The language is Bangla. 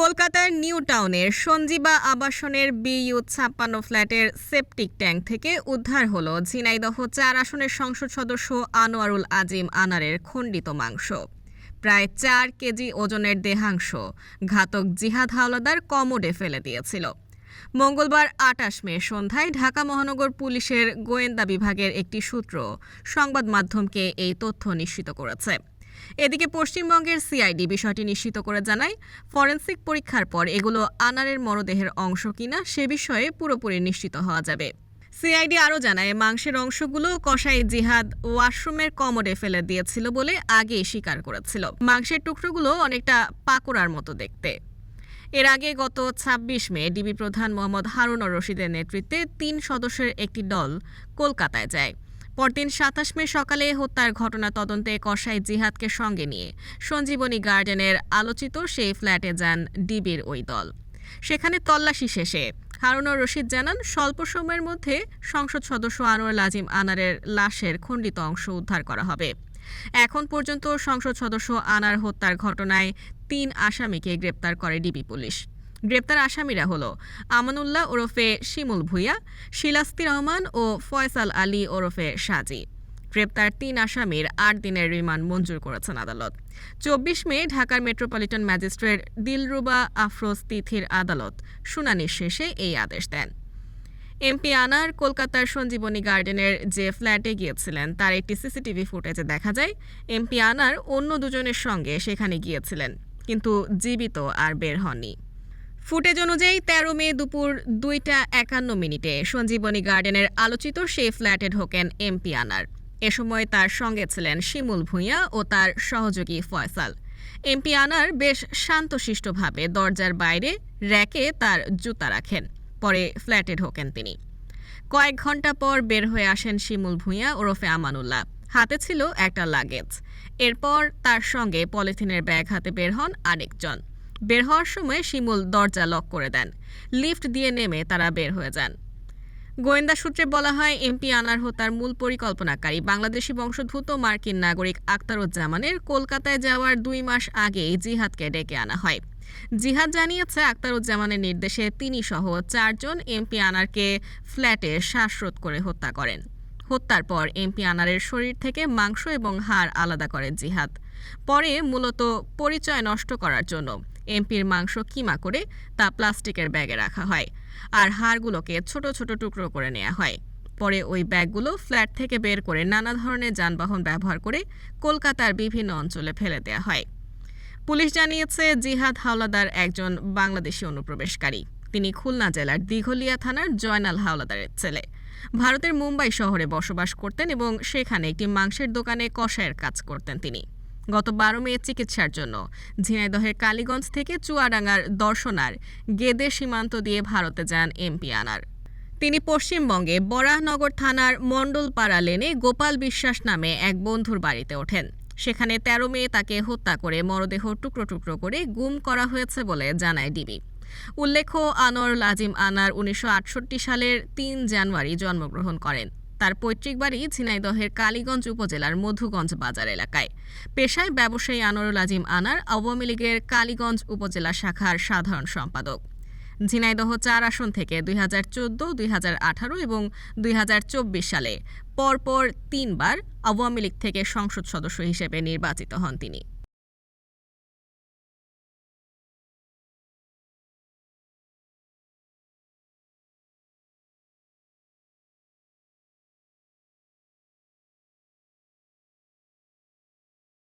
কলকাতার নিউ টাউনের সঞ্জীবা আবাসনের বিইউ ছাপ্পান্ন ফ্ল্যাটের সেপটিক ট্যাঙ্ক থেকে উদ্ধার হল ঝিনাইদহ চার আসনের সংসদ সদস্য আনোয়ারুল আজিম আনারের খণ্ডিত মাংস। প্রায় চার কেজি ওজনের দেহাংশ ঘাতক জিহাদ হাওলাদার কমোডে ফেলে দিয়েছিল। মঙ্গলবার আটাশ মে সন্ধ্যায় ঢাকা মহানগর পুলিশের গোয়েন্দা বিভাগের একটি সূত্র সংবাদ মাধ্যমকে এই তথ্য নিশ্চিত করেছে। এদিকে পশ্চিমবঙ্গের সিআইডি বিষয়টি নিশ্চিত করে জানায়, ফরেনসিক পরীক্ষার পর এগুলো আনারের মরদেহের অংশ কিনা সে বিষয়ে পুরোপুরি নিশ্চিত হওয়া যাবে। সিআইডি আরও জানায়, মাংসের অংশগুলো কসাই জিহাদ ওয়াশরুমের কমোডে ফেলে দিয়েছিল বলে আগে স্বীকার করেছিল। মাংসের টুকরোগুলো অনেকটা পাকোড়ার মতো দেখতে। এর আগে গত ২৬ মে ডিবি প্রধান মোহাম্মদ হারুন রশিদের নেতৃত্বে তিন সদস্যের একটি দল কলকাতায় যায়। পরদিন সাতাশ মে সকালে হত্যার ঘটনা তদন্তে কসাই জিহাদকে সঙ্গে নিয়ে সঞ্জীবনী গার্ডেনের আলোচিত সেই ফ্ল্যাটে যান ডিবির ওই দল। সেখানে তল্লাশি শেষে হারুনুর রশিদ জানান, স্বল্প সময়ের মধ্যে সংসদ সদস্য আনোয়ার লাজিম আনারের লাশের খণ্ডিত অংশ উদ্ধার করা হবে। এখন পর্যন্ত সংসদ সদস্য আনার হত্যার ঘটনায় তিন আসামিকে গ্রেপ্তার করে ডিবি পুলিশ। গ্রেপ্তার আসামিরা হলো আমানুল্লাহ ওরফে শিমুল ভুইয়া, শিলাস্তি রহমান ও ফয়সাল আলী ওরফে সাজি। গ্রেপ্তার তিন আসামির আট দিনের রিমান্ড মঞ্জুর করেছেন আদালত। চব্বিশ মে ঢাকার মেট্রোপলিটন ম্যাজিস্ট্রেট দিলরুবা আফরোজ তিথির আদালত শুনানির শেষে এই আদেশ দেন। এমপি আনার কলকাতার সঞ্জীবনী গার্ডেনের যে ফ্ল্যাটে গিয়েছিলেন, তার একটি সিসিটিভি ফুটেজে দেখা যায়, এমপি আনার অন্য দুজনের সঙ্গে সেখানে গিয়েছিলেন, কিন্তু জীবিত আর বের হননি। ফুটেজ অনুযায়ী তেরো মে দুপুর দুইটা একান্ন মিনিটে সঞ্জীবনী গার্ডেনের আলোচিত সেই ফ্ল্যাটে ঢোকেন এমপি আনার। এ সময় তার সঙ্গে ছিলেন শিমুল ভূঁইয়া ও তার সহযোগী ফয়সাল। এমপি আনার বেশ শান্তশিষ্টভাবে দরজার বাইরে র্যাকে তার জুতা রাখেন, পরে ফ্ল্যাটে ঢোকেন তিনি। কয়েক ঘণ্টা পর বের হয়ে আসেন শিমুল ভূঁইয়া ওরফে আমানুল্লাহ। হাতে ছিল একটা লাগেজ। এরপর তার সঙ্গে পলিথিনের ব্যাগ হাতে বের হন আরেকজন। বের হওয়ার সময় শিমুল দরজা লক করে দেন। লিফট দিয়ে নেমে তারা বের হয়ে যান। গোয়েন্দা সূত্রে বলা হয়, এমপি আনার হত্যার মূল পরিকল্পনাকারী বাংলাদেশি বংশোদ্ভূত মার্কিন নাগরিক আক্তারুজ্জামানের কলকাতায় যাওয়ার দুই মাস আগেই জিহাদকে ডেকে আনা হয়। জিহাদ জানিয়েছে, আক্তারুজ্জামানের নির্দেশে তিনি সহ চারজন এমপি আনারকে ফ্ল্যাটে শ্বাসরোধ করে হত্যা করেন। হত্যার পর এমপি আনারের শরীর থেকে মাংস এবং হাড় আলাদা করে জিহাদ। পরে মূলত পরিচয় নষ্ট করার জন্য এমপির মাংস কিমা করে তা প্লাস্টিকের ব্যাগে রাখা হয় আর হাড়গুলোকে ছোট ছোট টুকরো করে নেওয়া হয়। পরে ওই ব্যাগগুলো ফ্ল্যাট থেকে বের করে নানা ধরনের যানবাহন ব্যবহার করে কলকাতার বিভিন্ন অঞ্চলে ফেলে দেওয়া হয়। পুলিশ জানিয়েছে, জিহাদ হাওলাদার একজন বাংলাদেশি অনুপ্রবেশকারী। তিনি খুলনা জেলার দিঘলিয়া থানার জয়নাল হাওলাদারের ছেলে। ভারতের মুম্বাই শহরে বসবাস করতেন এবং সেখানে একটি মাংসের দোকানে কষায়ের কাজ করতেন তিনি। গত বারো মে চিকিৎসার জন্য ঝিনাইদহের কালীগঞ্জ থেকে চুয়াডাঙ্গার দর্শনার গেদে সীমান্ত দিয়ে ভারতে যান এমপি আনার। তিনি পশ্চিমবঙ্গে বরাহনগর থানার মণ্ডলপাড়া লেনে গোপাল বিশ্বাস নামে এক বন্ধুর বাড়িতে ওঠেন। সেখানে তেরো মে তাকে হত্যা করে মরদেহ টুকরো টুকরো করে গুম করা হয়েছে বলে জানায় ডিবি। উল্লেখ্য আনোয়ারুল আজিম আনার উনিশশো আটষট্টি সালের তিন জানুয়ারি জন্মগ্রহণ করেন। তার পৈতৃক বাড়ি ঝিনাইদহের কালীগঞ্জ উপজেলার মধুগঞ্জ বাজার এলাকায়। পেশায় ব্যবসায়ী আনোয়ারুল আজিম আনার আওয়ামী লীগের কালীগঞ্জ উপজেলা শাখার সাধারণ সম্পাদক। ঝিনাইদহ চার আসন থেকে দুই হাজার চোদ্দ, দুই হাজার আঠারো এবং দুই হাজার চব্বিশ সালে পরপর তিনবার আওয়ামী লীগ থেকে সংসদ সদস্য হিসেবে নির্বাচিত হন তিনি।